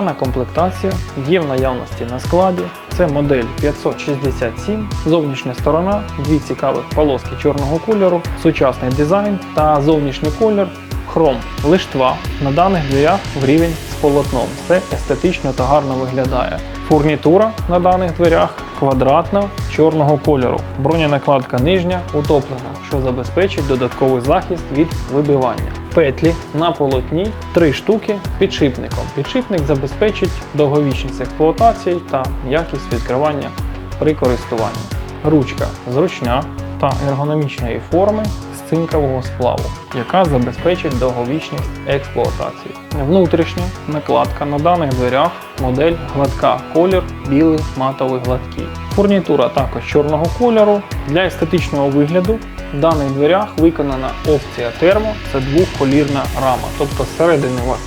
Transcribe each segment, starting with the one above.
Дана комплектація є в наявності на складі. Це модель 567, зовнішня сторона, дві цікавих полоски чорного кольору, сучасний дизайн та зовнішній колір хром. Лиштва на даних дверях в рівень з полотном. Це естетично та гарно виглядає. Фурнітура на даних дверях квадратна чорного кольору. Броненакладка нижня утоплена, що забезпечить додатковий захист від вибивання. Петлі на полотні 3 штуки підшипником. Підшипник забезпечить довговічність експлуатації та якість відкривання при користуванні. Ручка зручна та ергономічної форми з цинкового сплаву, яка забезпечить довговічність експлуатації. Внутрішня накладка на даних дверях модель гладка, колір білий матовий гладкий. Фурнітура також чорного кольору. Для естетичного вигляду в даних дверях виконана опція термо, це двохколірна рама. Тобто зсередини у вас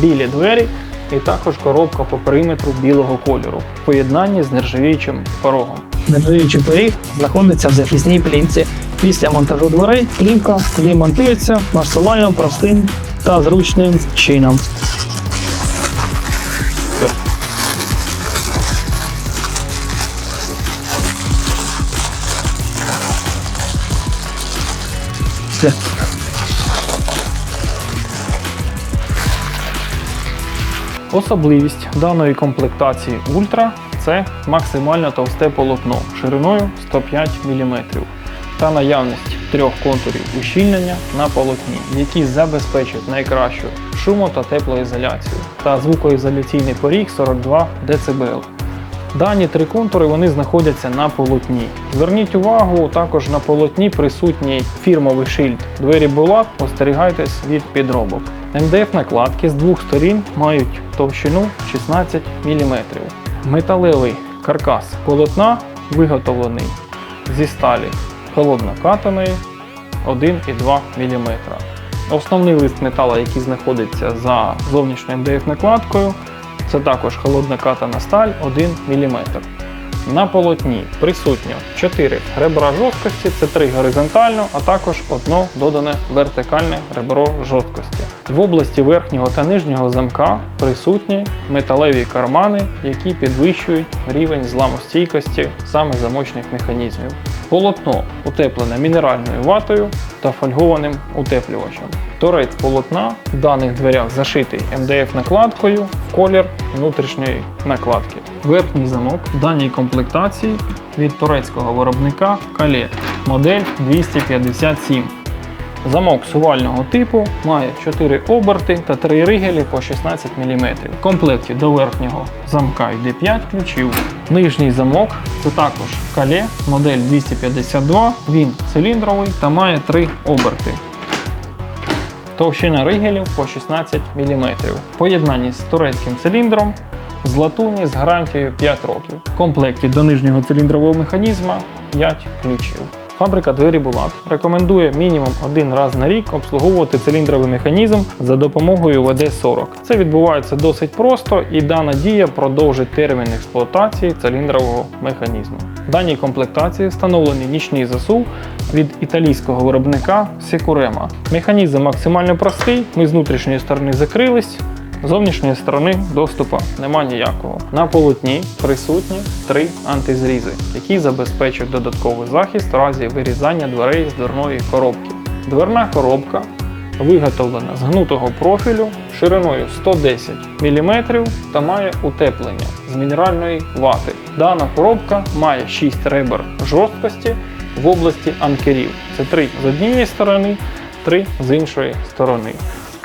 білі двері і також коробка по периметру білого кольору в поєднанні з нержавіючим порогом. Нержавіючий поріг знаходиться в захисній плівці. Після монтажу дверей плівка демонтується максимально простим та зручним чином. Все. Особливість даної комплектації Ультра це максимально товсте полотно шириною 105 мм та наявність трьох контурів ущільнення на полотні, які забезпечать найкращу шумо та теплоізоляцію та звукоізоляційний поріг 42 дБ. Дані три контури вони знаходяться на полотні. Зверніть увагу, також на полотні присутній фірмовий шильд двері Булат, остерігайтесь від підробок. МДФ накладки з двох сторін мають товщину 16 мм. Металевий каркас полотна виготовлений зі сталі холоднокатаної 1,2 мм. Основний лист металу, який знаходиться за зовнішньою МДФ накладкою, це також холодна катана сталь 1 мм. На полотні присутньо 4 ребра жорсткості, це 3 горизонтально, а також одно додане вертикальне ребро жорсткості. В області верхнього та нижнього замка присутні металеві кармани, які підвищують рівень зламостійкості саме замочних механізмів. Полотно утеплене мінеральною ватою та фольгованим утеплювачем. Торець полотна в даних дверях зашитий МДФ накладкою в колір внутрішньої накладки. Верхній замок в даній комплектації від турецького виробника Кале модель 257. Замок сувального типу має 4 оберти та 3 ригелі по 16 мм. В комплекті до верхнього замка йде 5 ключів. Нижній замок це також кале модель 252. Він циліндровий та має три оберти. Товщина ригелів по 16 мм. В поєднанні з турецьким циліндром з латуні з гарантією 5 років. В комплекті до нижнього циліндрового механізма 5 ключів. Фабрика двері Булат рекомендує мінімум один раз на рік обслуговувати циліндровий механізм за допомогою ВД-40. Це відбувається досить просто і дана дія продовжить термін експлуатації циліндрового механізму. В даній комплектації встановлений нічний засув від італійського виробника Securema. Механізм максимально простий, ми з внутрішньої сторони закрились, зовнішньої сторони доступу нема ніякого. На полотні присутні три антизрізи, які забезпечують додатковий захист в разі вирізання дверей з дверної коробки. Дверна коробка виготовлена з гнутого профілю шириною 110 мм та має утеплення з мінеральної вати. Дана коробка має 6 ребер жорсткості в області анкерів. Це 3 з однієї сторони, 3 з іншої сторони.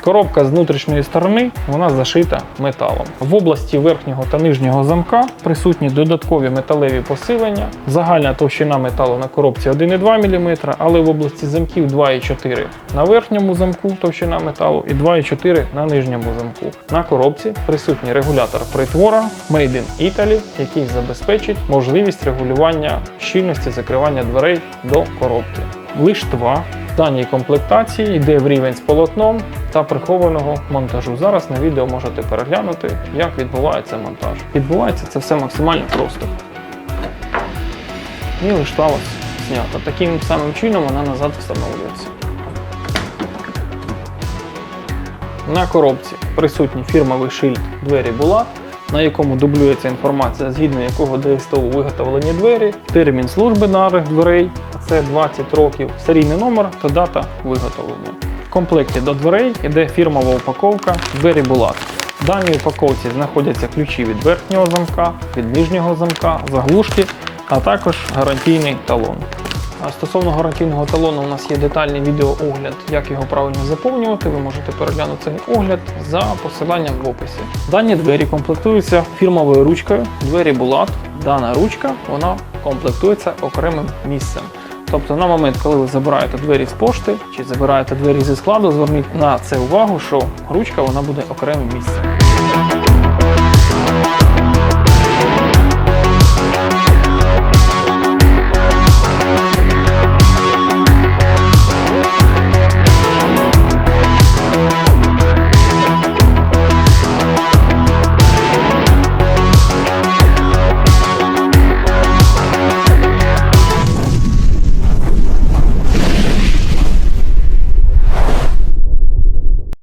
Коробка з внутрішньої сторони вона зашита металом. В області верхнього та нижнього замка присутні додаткові металеві посилення. Загальна товщина металу на коробці 1,2 мм, але в області замків 2,4 на верхньому замку товщина металу і 2,4 на нижньому замку. На коробці присутній регулятор притвора Made in Italy, який забезпечить можливість регулювання щільності закривання дверей до коробки. Лиштва в даній комплектації йде в рівень з полотном та прихованого монтажу. Зараз на відео можете переглянути, як відбувається монтаж. Відбувається це все максимально просто. І лиштва ось знята. Таким самим чином вона назад встановлюється. На коробці присутній фірмовий шильд двері була, на якому дублюється інформація, згідно якого ДСТУ виготовлені двері, термін служби даних дверей, це 20 років, серійний номер та дата виготовлення. Комплекті до дверей йде фірмова упаковка двері Булат. В даній упаковці знаходяться ключі від верхнього замка, від нижнього замка, заглушки, а також гарантійний талон. Стосовно гарантійного талону, у нас є детальний відеоогляд, як його правильно заповнювати. Ви можете переглянути цей огляд за посиланням в описі. Дані двері комплектуються фірмовою ручкою. Двері Булат. Дана ручка вона комплектується окремим місцем. Тобто на момент, коли ви забираєте двері з пошти чи забираєте двері зі складу, зверніть на це увагу, що ручка вона буде окремим місцем.